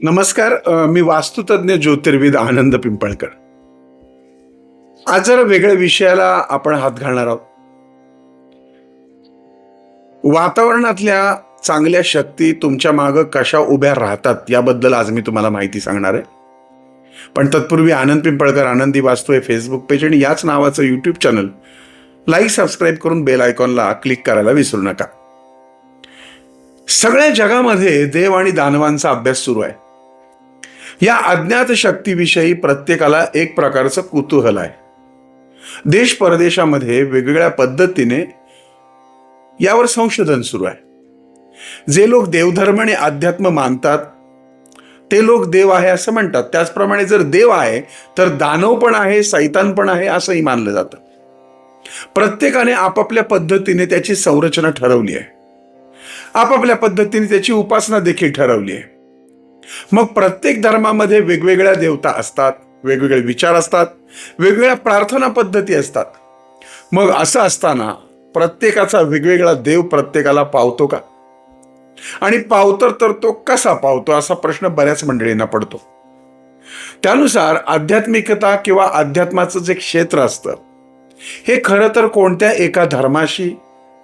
नमस्कार मी वास्तुतज्ञ ज्योतिर्विद आनंद पिंपळकर. आज जरा वेगळ्या विषयाला आपण हात घालणार आहोत. वातावरणातल्या चांगल्या शक्ती तुमच्या मागं कशा उभ्या राहतात याबद्दल आज मी तुम्हाला माहिती सांगणार आहे. पण तत्पूर्वी आनंद पिंपळकर आनंदी वास्तू हे फेसबुक पेज आणि याच नावाचं यूट्यूब चॅनल लाईक सबस्क्राईब करून बेल आयकॉनला क्लिक करायला विसरू नका. सगळ्या जगामध्ये देव आणि दानवांचा अभ्यास सुरू आहे. या अज्ञात शक्तीविषयी प्रत्येकाला एक प्रकारचं कुतूहल आहे. देश परदेशामध्ये वेगवेगळ्या पद्धतीने यावर संशोधन सुरू आहे. जे लोक देवधर्म आणि अध्यात्म मानतात ते लोक देव आहे असं म्हणतात. त्याचप्रमाणे जर देव आहे तर दानव पण आहे सैतान पण आहे असंही मानलं जातं. प्रत्येकाने आपापल्या पद्धतीने त्याची संरचना ठरवली आहे. आपापल्या पद्धतीने त्याची उपासना देखील ठरवली आहे. मग प्रत्येक धर्मामध्ये वेगवेगळ्या देवता असतात वेगवेगळे विचार असतात वेगवेगळ्या प्रार्थना पद्धती असतात. मग असं असताना प्रत्येकाचा वेगवेगळा देव प्रत्येकाला पावतो का? आणि पावतर तर तो कसा पावतो असा प्रश्न बऱ्याच मंडळींना पडतो. त्यानुसार आध्यात्मिकता किंवा अध्यात्माचं जे क्षेत्र असतं हे खरं तर कोणत्या एका धर्माशी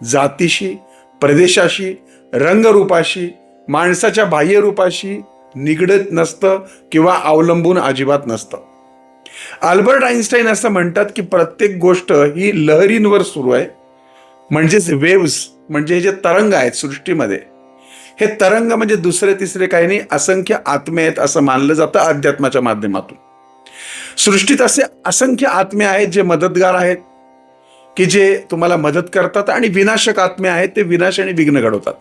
जातीशी प्रदेशाशी रंगरूपाशी माणसाच्या बाह्यरूपाशी निगडत नसतं किंवा अवलंबून अजिबात नसतं. आल्बर्ट आईन्स्टाईन असं म्हणतात की प्रत्येक गोष्ट ही लहरींवर सुरू आहे. म्हणजेच वेव्स म्हणजे हे जे तरंग आहेत सृष्टीमध्ये हे तरंग म्हणजे दुसरे तिसरे काही नाही असंख्य आत्मे आहेत असं मानलं जातं अध्यात्माच्या माध्यमातून. सृष्टीत असे असंख्य आत्मे आहेत जे मदतगार आहेत की जे तुम्हाला मदत करतात आणि विनाशक आत्मे आहेत ते विनाश आणि विघ्न घडवतात.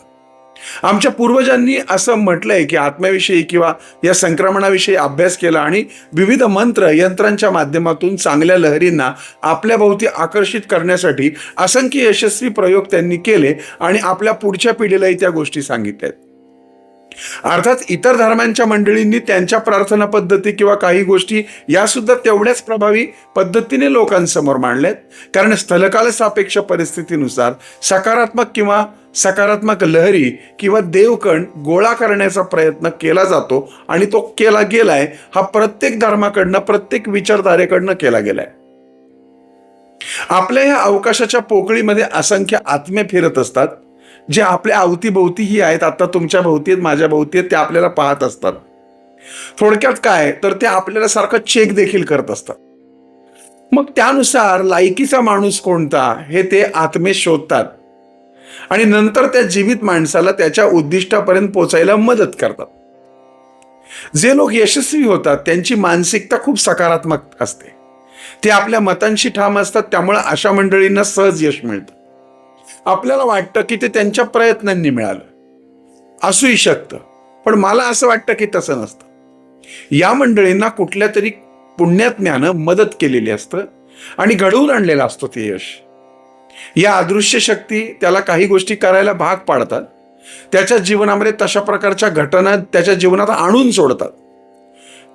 आमच्या पूर्वजांनी असं म्हटलंय की आत्म्याविषयी किंवा या संक्रमणाविषयी अभ्यास केला आणि विविध मंत्र यंत्रांच्या माध्यमातून चांगल्या लहरींना आपल्या भोवती आकर्षित करण्यासाठी असंख्य यशस्वी प्रयोग त्यांनी केले आणि आपल्या पुढच्या पिढीलाही त्या गोष्टी सांगितल्यात. अर्थात इतर धर्मांच्या मंडळींनी त्यांच्या प्रार्थना पद्धती किंवा काही गोष्टी यासुद्धा तेवढ्याच प्रभावी पद्धतीने लोकांसमोर मांडल्यात. कारण स्थलकाल सापेक्ष परिस्थितीनुसार सकारात्मक किंवा सकारात्मक लहरी किंवा देवकण गोळा करण्याचा प्रयत्न केला जातो आणि तो केला गेलाय हा प्रत्येक धर्माकडनं प्रत्येक विचारधारेकडनं केला गेलाय. आपल्या या अवकाशाच्या पोकळीमध्ये असंख्य आत्मे फिरत असतात जे आपल्या अवतीभोवतीही आहेत. आता तुमच्या भोवती आहेत माझ्या भोवती आहेत ते आपल्याला पाहत असतात. थोडक्यात काय? तर ते आपल्याला सारखं चेक देखील करत असतात. मग त्यानुसार लायकीचा माणूस कोणता? हे ते आत्मे शोधतात. आणि नंतर त्या जीवित माणसाला त्याच्या उद्दिष्टापर्यंत पोचायला मदत करतात. जे लोक यशस्वी होतात त्यांची मानसिकता खूप सकारात्मक असते. ते आपल्या मतांशी ठाम असतात त्यामुळे अशा मंडळींना सहज यश मिळतं. आपल्याला वाटतं की ते त्यांच्या प्रयत्नांनी मिळालं. असूही शकतं पण मला असं वाटतं की तसं नसतं. या मंडळींना कुठल्या तरी पुण्यात्म्यानं मदत केलेली असतं आणि घडवून आणलेलं असतो ते यश. या अदृश्य शक्ती त्याला काही गोष्टी करायला भाग पाडतात. त्याच्या जीवनामध्ये तशा प्रकारच्या घटना त्याच्या जीवनात आणून सोडतात.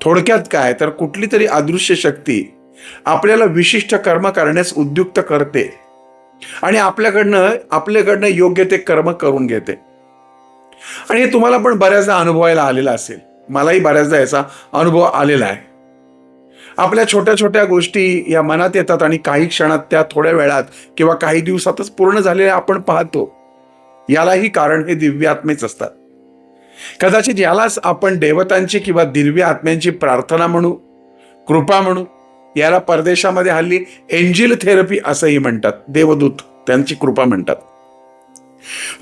थोडक्यात काय तर कुठली तरी अदृश्य शक्ती आपल्याला विशिष्ट कर्म करण्यास उद्युक्त करते आणि आपल्याकडनं आपल्याकडनं योग्य ते कर्म करून घेते. आणि हे तुम्हाला पण बऱ्याचदा अनुभवायला आलेला असेल. मलाही बऱ्याचदा याचा अनुभव आलेला आहे. आपल्या छोट्या छोट्या गोष्टी या मनात येतात आणि काही क्षणात त्या थोड्या वेळात किंवा काही दिवसातच पूर्ण झालेल्या आपण पाहतो. यालाही कारण हे दिव्य आत्मेच असतात. कदाचित यालाच आपण देवतांची किंवा दिव्य आत्म्यांची प्रार्थना म्हणू कृपा म्हणू याला परदेशामध्ये हल्ली एंजिल थेरपी असंही म्हणतात. देवदूत त्यांची कृपा म्हणतात.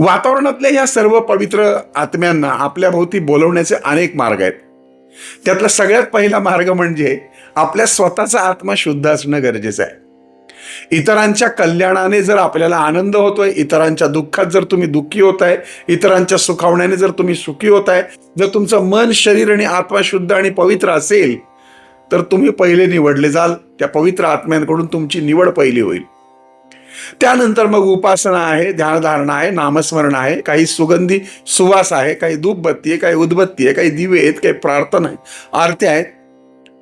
वातावरणातल्या या सर्व पवित्र आत्म्यांना आपल्या भोवती बोलवण्याचे अनेक मार्ग आहेत. त्यातला सगळ्यात पहिला मार्ग म्हणजे आपल्या स्वतःचा आत्मा शुद्ध असणं गरजेचं आहे. इतरांच्या कल्याणाने जर आपल्याला आनंद होतोय इतरांच्या दुःखात जर तुम्ही दुःखी होत आहे इतरांच्या सुखावण्याने जर तुम्ही सुखी होत आहे जर तुमचं मन शरीर आणि आत्मा शुद्ध आणि पवित्र असेल तर तुम्ही पहिले निवडले जाल. त्या पवित्र आत्म्यांकडून तुमची निवड पहिली होईल. त्यानंतर मग उपासना आहे ध्यानधारणा आहे नामस्मरण आहे काही सुगंधी सुवास आहे काही धूपबत्ती आहे काही उदबत्ती आहे काही दिवे आहेत काही प्रार्थना आहे आरत्या आहेत.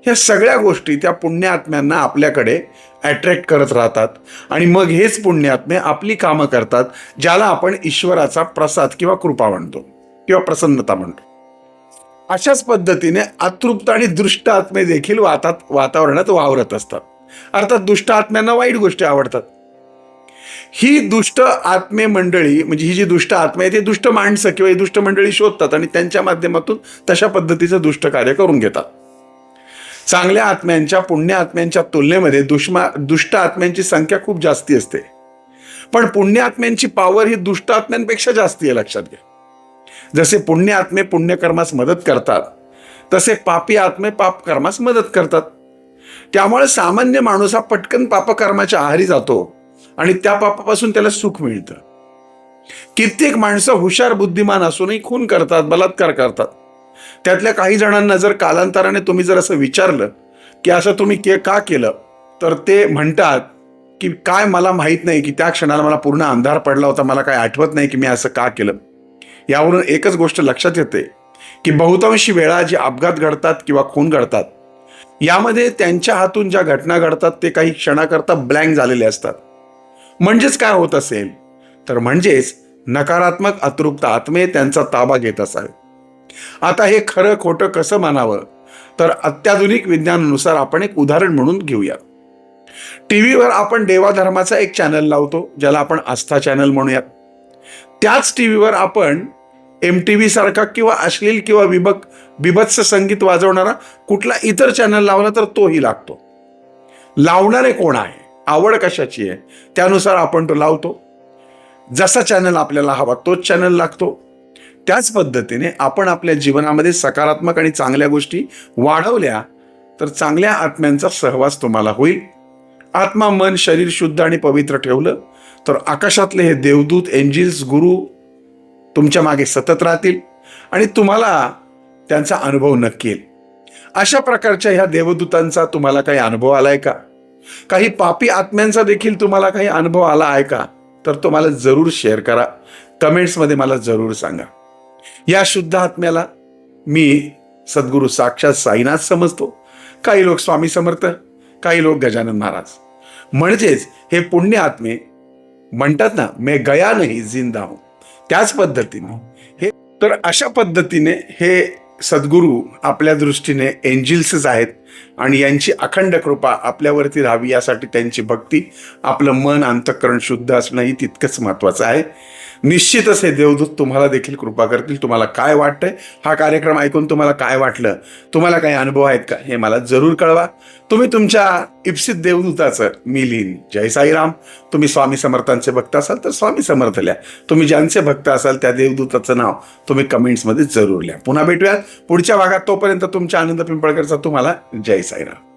ह्या सगळ्या गोष्टी त्या पुण्यात्म्यांना आपल्याकडे अट्रॅक्ट करत राहतात. आणि मग हेच पुण्यात्मे आपली कामं करतात ज्याला आपण ईश्वराचा प्रसाद किंवा कृपा म्हणतो किंवा प्रसन्नता म्हणतो. अशाच पद्धतीने अतृप्त आणि दृष्ट आत्मे देखील वातात वातावरणात वावरत असतात. अर्थात दुष्ट आत्म्यांना वाईट गोष्टी आवडतात. ही दुष्ट आत्मे मंडळी म्हणजे ही जी दुष्ट आत्मे आहे ती दुष्ट माणसं किंवा ही दुष्ट मंडळी शोधतात आणि त्यांच्या माध्यमातून तशा पद्धतीचं दुष्ट कार्य करून घेतात. चांगल्या आत्म्यांच्या पुण्य आत्म्यांच्या तुलनेमध्ये दुष्मा दुष्ट आत्म्यांची संख्या खूप जास्ती असते. पण पुण्य आत्म्यांची पॉवर ही दुष्ट आत्म्यांपेक्षा जास्ती आहे लक्षात घ्या. जसे पुण्य आत्मे पुण्यकर्मास मदत करतात तसे पापी आत्मे पापकर्मास मदत करतात. त्यामुळे सामान्य माणूस हा पटकन पापकर्माच्या आहारी जातो. आणि त्या पापापासून त्याला सुख मिळतं. कित्येक माणसं हुशार बुद्धिमान असूनही खून करतात बलात्कार करतात. त्यातल्या काही जणांना जर कालांतराने तुम्ही जर असं विचारलं की असं तुम्ही के का केलं तर ते म्हणतात की काय मला माहीत नाही की त्या क्षणाला मला पूर्ण अंधार पडला होता मला काय आठवत नाही की मी असं का केलं. यावरून एकच गोष्ट लक्षात येते की बहुतांशी वेळा जे अपघात घडतात किंवा खून घडतात यामध्ये त्यांच्या हातून ज्या घटना घडतात ते काही क्षणाकरता ब्लँक झालेले असतात. म्हणजेच काय होत असेल? तर म्हणजेच नकारात्मक अतृप्त आत्मे त्यांचा ताबा घेत असावे. आता हे खरं खोटं कसं मानावं? तर अत्याधुनिक विज्ञानानुसार आपण एक उदाहरण म्हणून घेऊया. टीव्हीवर आपण देवाधर्माचा एक चॅनल लावतो ज्याला आपण आस्था चॅनल म्हणूयात. त्याच टीव्हीवर आपण एम टी व्ही सारखा किंवा अश्लील किंवा विभक बिभत्स संगीत वाजवणारा कुठला इतर चॅनल लावला तर तोही लागतो. लावणारे कोण आहे? आवड कशाची आहे त्यानुसार आपण तो लावतो. जसा चॅनल आपल्याला हवा तोच चॅनल लागतो. त्याच पद्धतीने आपण आपल्या जीवनामध्ये सकारात्मक आणि चांगल्या गोष्टी वाढवल्या तर चांगल्या आत्म्यांचा सहवास तुम्हाला होईल. आत्मा मन शरीर शुद्ध आणि पवित्र ठेवलं तर आकाशातले हे देवदूत एंजिल्स गुरु तुमच्या मागे सतत राहतील आणि तुम्हाला त्यांचा अनुभव नक्की येईल. अशा प्रकारच्या ह्या देवदूतांचा तुम्हाला काही अनुभव आलाय का? काही पापी आत्म्यांचा देखील तुम्हाला काही अनुभव आला आहे का? तर तो मला जरूर शेअर करा. कमेंट्समध्ये मला जरूर सांगा. या शुद्ध आत्म्याला मी सद्गुरू साक्षात साईनाथ समजतो. काही लोक स्वामी समर्थ काही लोक गजानन महाराज. म्हणजेच हे पुण्य आत्मे म्हणतात ना मे गया नाही जिंदा हूं. त्याच पद्धतीने हे तर अशा पद्धतीने हे सद्गुरू आपल्या दृष्टीने एंजिल्सच आहेत आणि यांची अखंड कृपा आपल्यावरती राहावी यासाठी त्यांची भक्ती आपलं मन अंतःकरण शुद्ध असणंही तितकंच महत्त्वाचं आहे. निश्चितच हे देवदूत तुम्हाला देखील कृपा करतील. तुम्हाला काय वाटतंय? हा कार्यक्रम ऐकून तुम्हाला काय वाटलं? तुम्हाला काही अनुभव आहेत का? हे मला जरूर कळवा. तुम्ही तुमच्या इप्सित देवदूताचं मी लिहीन. जय साईराम. तुम्ही स्वामी समर्थांचे भक्त असाल तर स्वामी समर्थ लिहा. तुम्ही ज्यांचे भक्त असाल त्या देवदूताचं नाव तुम्ही कमेंट्समध्ये जरूर लिहा. पुन्हा भेटूयात. पुढच्या भागात तोपर्यंत तुमच्या आनंद पिंपळकरचा तुम्हाला जय साईराम.